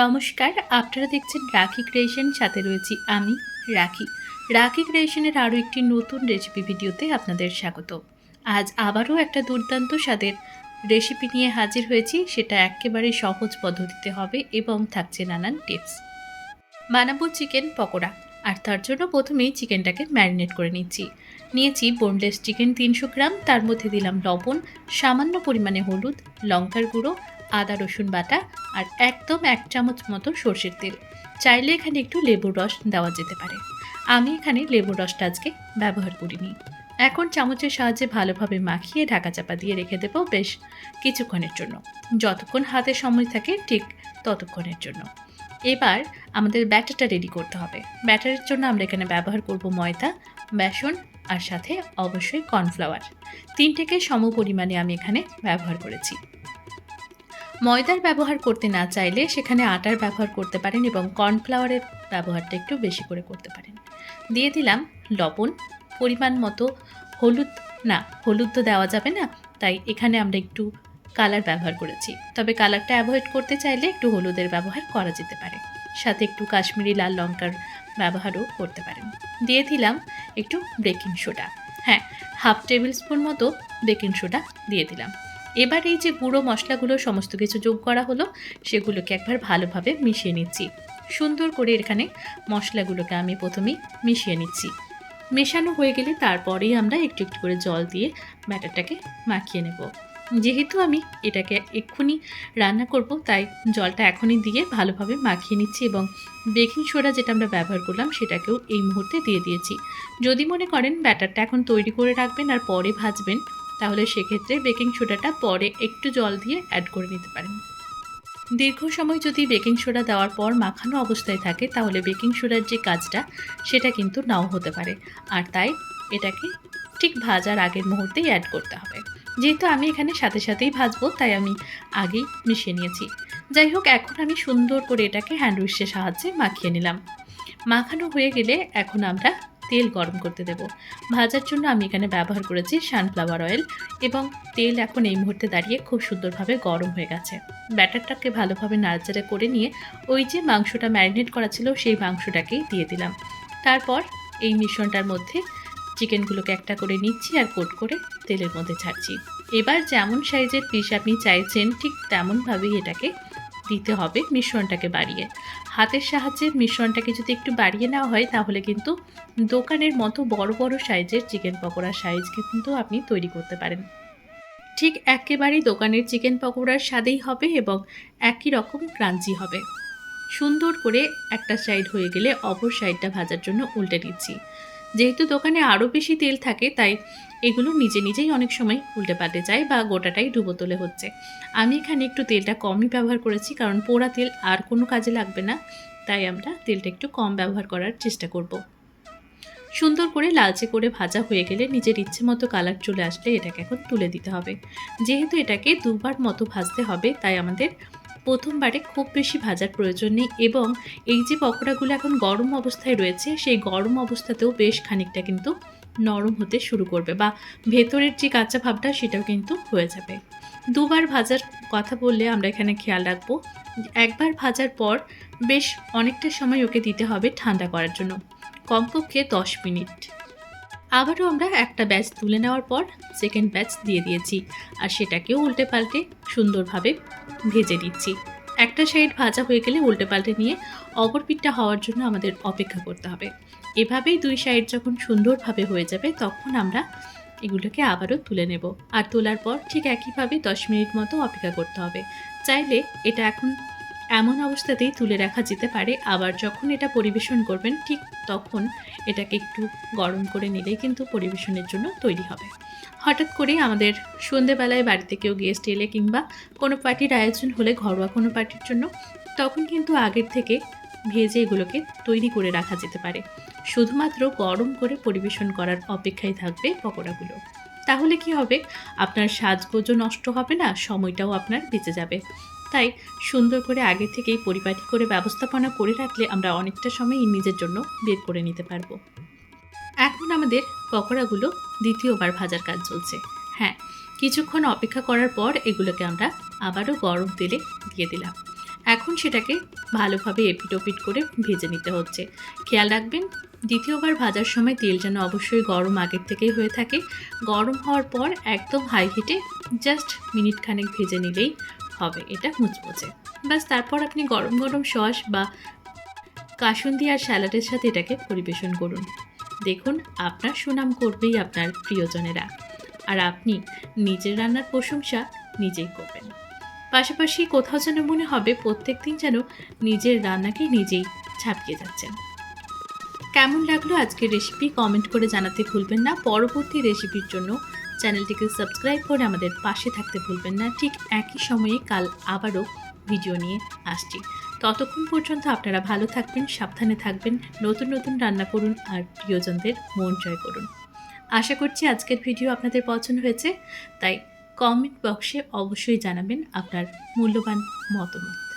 নমস্কার, আপনারা দেখছেন রাখি ক্রিয়েশন, সাথে রয়েছি আমি, রাখি। রাখি ক্রিয়েশনের আরও একটি নতুন রেসিপি ভিডিওতে আপনাদের স্বাগত। আজ আবারও একটা দুর্দান্ত স্বাদের রেসিপি নিয়ে হাজির হয়েছি, সেটা একেবারে সহজ পদ্ধতিতে হবে এবং থাকছে নানান টিপস বানাবো চিকেন পকোড়া, আর তার জন্য প্রথমেই চিকেনটাকে ম্যারিনেট করে নিচ্ছি। নিয়েছি বোনলেস চিকেন তিনশো গ্রাম, তার মধ্যে দিলাম লবণ, সামান্য পরিমাণে হলুদ, লঙ্কার গুঁড়ো আদা, রসুন বাটা আর একদম এক চামচ মতো সর্ষের তেল। চাইলে এখানে একটু লেবুর রস দেওয়া যেতে পারে। আমি এখানে লেবুর রসটা আজকে ব্যবহার করিনি। এখন চামচের সাহায্যে ভালোভাবে মাখিয়ে ঢাকা চাপা দিয়ে রেখে দেবো বেশ কিছুক্ষণের জন্য। যতক্ষণ হাতে সময় থাকে ঠিক ততক্ষণের জন্য। এবার আমাদের ব্যাটারটা রেডি করতে হবে। ব্যাটারের জন্য আমরা এখানে ব্যবহার করব ময়দা, বেসন আর সাথে অবশ্যই কর্নফ্লাওয়ার। তিনটেকে সম পরিমাণে আমি এখানে ব্যবহার করেছি। ময়দার ব্যবহার করতে না চাইলে সেখানে আটার ব্যবহার করতে পারেন এবং কর্নফ্লাওয়ারের ব্যবহারটা একটু বেশি করে করতে পারেন। দিয়ে দিলাম লবণ, পরিমাণ মতো হলুদ, না, হলুদ তো দেওয়া যাবে না, তাই এখানে আমরা একটু কালার ব্যবহার করেছি। তবে কালারটা অ্যাভয়েড করতে চাইলে একটু হলুদের ব্যবহার করা যেতে পারে। সাথে একটু কাশ্মীরি লাল লঙ্কার ব্যবহারও করতে পারেন। দিয়ে দিলাম একটু বেকিং সোডা। হ্যাঁ হাফ টেবিল স্পুন মতো বেকিং সোডা দিয়ে দিলাম। এবার এই যে গুঁড়ো মশলাগুলো সমস্ত কিছু যোগ করা হলো, সেগুলোকে একবার ভালোভাবে মিশিয়ে নিচ্ছি। সুন্দর করে এখানে মশলাগুলোকে আমি প্রথমেই মিশিয়ে নিচ্ছি। মেশানো হয়ে গেলে তারপরেই আমরা একটু একটু করে জল দিয়ে ব্যাটারটাকে মাখিয়ে নেব। যেহেতু আমি এটাকে এক্ষুনি রান্না করব, তাই জলটা এখনই দিয়ে ভালোভাবে মাখিয়ে নিচ্ছি এবং বেকিং সোডা যেটা আমরা ব্যবহার করলাম, সেটাকেও এই মুহূর্তে দিয়ে দিয়েছি। যদি মনে করেন ব্যাটারটা এখন তৈরি করে রাখবেন আর পরে ভাজবেন তাহলে সেক্ষেত্রে বেকিং সোডাটা পরে একটু জল দিয়ে অ্যাড করে নিতে পারেন। দীর্ঘ সময় যদি বেকিং সোডা দেওয়ার পর মাখানো অবস্থায় থাকে, তাহলে বেকিং সোডার যে কাজটা, সেটা কিন্তু নাও হতে পারে। আর তাই এটাকে ঠিক ভাজার আগের মুহূর্তেই অ্যাড করতে হবে। যেহেতু আমি এখানে সাথে সাথেই ভাজবো, তাই আমি আগেই মিশিয়ে নিয়েছি। যাই হোক, এখন আমি সুন্দর করে এটাকে হ্যান্ড উইশের সাহায্যে মাখিয়ে নিলাম। মাখানো হয়ে গেলে এখন আমরা তেল গরম করতে দেব। ভাজার জন্য আমি এখানে ব্যবহার করেছি সানফ্লাওয়ার অয়েল এবং তেল এখন এই মুহূর্তে দাঁড়িয়ে খুব সুন্দরভাবে গরম হয়ে গেছে। ব্যাটারটাকে ভালোভাবে নাড়াচাড়া করে নিয়ে ওই যে মাংসটা ম্যারিনেট করা ছিল সেই মাংসটাকেই দিয়ে দিলাম। তারপর এই মিশ্রণটার মধ্যে চিকেনগুলোকে একটা করে নিচ্ছি আর কোট করে তেলের মধ্যে ছাড়ছি। এবার যেমন সাইজের পিস আপনি চাইছেন ঠিক তেমনভাবেই এটাকে দিতে হবে মিশ্রণটাকে বাড়িয়ে। হাতের সাহায্যে মিশ্রণটাকে যদি একটু বাড়িয়ে নেওয়া হয়, তাহলে কিন্তু দোকানের মতো বড় বড় সাইজের চিকেন পকোড়ার সাইজ কিন্তু আপনি তৈরি করতে পারেন। ঠিক একেবারেই দোকানের চিকেন পকোড়ার স্বাদেই হবে এবং একই রকম ক্রাঞ্চি হবে। সুন্দর করে একটা সাইড হয়ে গেলে অপর সাইডটা ভাজার জন্য উল্টে দিচ্ছি যেহেতু দোকানে আরও বেশি তেল থাকে, তাই এগুলো নিজে নিজেই অনেক সময় উল্টে পাল্টে যায় বা গোটাটাই ডুবো তোলে হচ্ছে। আমি এখানে একটু তেলটা কমই ব্যবহার করেছি, কারণ পোড়া তেল আর কোনো কাজে লাগবে না, তাই আমরা তেলটা একটু কম ব্যবহার করার চেষ্টা করব। সুন্দর করে লালচে করে ভাজা হয়ে গেলে নিজের ইচ্ছে মতো কালার চলে আসলে এটাকে এখন তুলে দিতে হবে। যেহেতু এটাকে দুবার মতো ভাজতে হবে, তাই আমাদের প্রথমবারে খুব বেশি ভাজার প্রয়োজন নেই এবং এই যে পকোড়াগুলো এখন গরম অবস্থায় রয়েছে, সেই গরম অবস্থাতেও বেশ খানিকটা কিন্তু নরম হতে শুরু করবে বা ভেতরের যে কাঁচা ভাবটা সেটাও কিন্তু হয়ে যাবে। দুবার ভাজার কথা বললে আমরা এখানে খেয়াল রাখব, একবার ভাজার পর বেশ অনেকটা সময় ওকে দিতে হবে ঠান্ডা করার জন্য। কমপক্ষে দশ মিনিট। আবারও আমরা একটা ব্যাচ তুলে নেওয়ার পর সেকেন্ড ব্যাচ দিয়ে দিয়েছি। আর সেটাকেও উল্টে পাল্টে সুন্দরভাবে ভেজে দিচ্ছি একটা সাইড ভাজা হয়ে গেলে উল্টে পাল্টে নিয়ে অপর হওয়ার জন্য আমাদের অপেক্ষা করতে হবে। এভাবেই দুই সাইড যখন সুন্দরভাবে হয়ে যাবে তখন আমরা এগুলোকে আবারও তুলে নেব। আর তোলার পর ঠিক একইভাবে দশ মিনিট মতো অপেক্ষা করতে হবে। চাইলে এটা এখন এমন অবস্থাতেই তুলে রাখা যেতে পারে। আবার যখন এটা পরিবেশন করবেন, ঠিক তখন এটাকে একটু গরম করে নিলেই কিন্তু পরিবেশনের জন্য তৈরি হবে। হঠাৎ করে আমাদের সন্ধেবেলায় বাড়িতে কেউ গেস্ট এলে কিংবা কোনো পার্টির আয়োজন হলে, ঘরোয়া কোনো পার্টির জন্য, তখন কিন্তু আগের থেকে ভেজে এগুলোকে তৈরি করে রাখা যেতে পারে। শুধুমাত্র গরম করে পরিবেশন করার অপেক্ষায় থাকবে পকোড়াগুলো। তাহলে কি হবে? আপনার সাজগোজও নষ্ট হবে না, সময়টাও আপনার বেঁচে যাবে। তাই সুন্দর করে আগে থেকেই পরিপাটি করে ব্যবস্থাপনা করে রাখলে আমরা অনেকটা সময় নিজের জন্য বের করে নিতে পারব। এখন আমাদের পকোড়াগুলো দ্বিতীয়বার ভাজার কাজ চলছে। হ্যাঁ কিছুক্ষণ অপেক্ষা করার পর এগুলোকে আমরা আবারও গরম তেলে দিয়ে দিলাম। এখন সেটাকে ভালোভাবে এপিট ওপিট করে ভেজে নিতে হচ্ছে। খেয়াল রাখবেন, দ্বিতীয়বার ভাজার সময় তেল যেন অবশ্যই গরম আগের থেকেই হয়ে থাকে। গরম হওয়ার পর একদম হাই হিটে জাস্ট মিনিট খানেক ভেজে নিলেই হবে, এটা মুচমুচে। ব্যাস, তারপর আপনি গরম গরম সস বা কাসুন্দি আর স্যালাডের সাথে এটাকে পরিবেশন করুন। দেখুন, আপনার সুনাম করবেই আপনার প্রিয়জনেরা। আর আপনি নিজের রান্নার প্রশংসা নিজেই করবেন। পাশাপাশি কোথাও যেন মনে হবে প্রত্যেক দিন যেন নিজের রান্নাকে নিজেই ছাপিয়ে যাচ্ছেন। কেমন লাগল আজকের রেসিপি কমেন্ট করে জানাতে ভুলবেন না। পরবর্তী রেসিপির জন্য চ্যানেলটিকে সাবস্ক্রাইব করে আমাদের পাশে থাকতে ভুলবেন না। ঠিক একই সময়ে কাল আবারও ভিডিও নিয়ে আসছি। ততক্ষণ পর্যন্ত আপনারা ভালো থাকবেন, সাবধানে থাকবেন, নতুন নতুন রান্না করুন আর প্রিয়জনদের মন জয় করুন। আশা করছি আজকের ভিডিও আপনাদের পছন্দ হয়েছে, তাই কমেন্ট বক্সে অবশ্যই জানাবেন আপনার মূল্যবান মতামত।